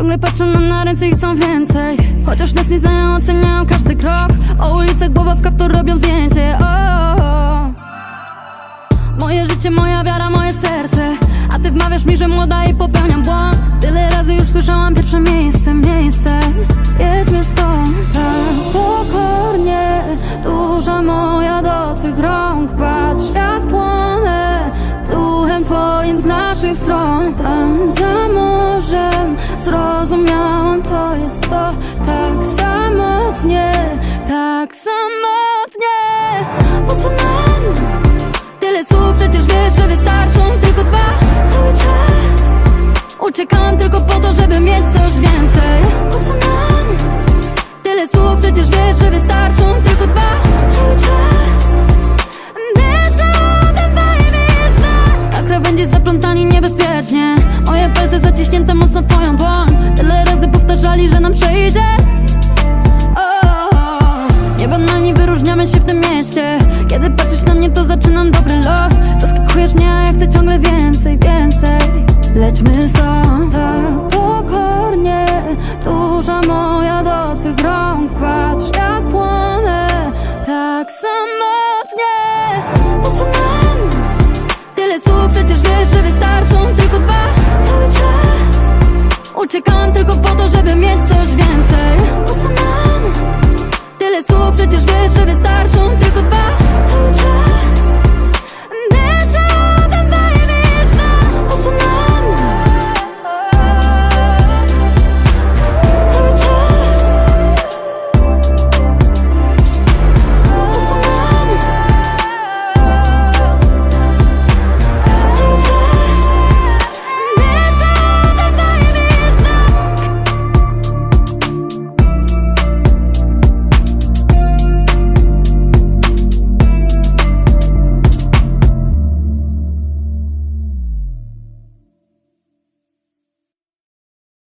One patrzą nam na ręce i chcą więcej. Chociaż nas nie znają, oceniają każdy krok. O ulicach głowa w kaptur robią zdjęcie. O, Moje życie, moja wiara, moje serce. A ty wmawiasz mi, że młoda i popełniam błąd. Tyle razy już słyszałam pierwsze miejsce, miejsce. Jedźmy stąd. Tak pokornie Dusza moja do twych rąk Patrz. Jak płonę Duchem twoim z naszych stron. Tam za Zrozumiałam to jest to. Tak samotnie Tak samotnie Po co nam Tyle słów? Przecież wiesz, że wystarczą Tylko dwa. Cały czas Uciekam tylko po to, żeby mieć coś więcej. Po co nam Tyle słów? Przecież wiesz, że wystarczą Tylko dwa. Cały czas Wiesz, że potem daj mi znak Na krawędzi zaplątani niebezpiecznie. Moje palce zaciśnięte Kiedy patrzysz na mnie, to zaczynam dobry lot Zaskakujesz mnie, a ja chcę ciągle więcej, więcej. Lećmy stąd tak pokornie. Dusza moja do twych rąk Patrz jak płonę. Tak samotnie. Po co nam? Tyle słów przecież wiesz, że wystarczą Tylko dwa. Cały czas Uciekam tylko po to, żeby mieć coś więcej. Po co nam? Tyle słów przecież wiesz, że wystarczą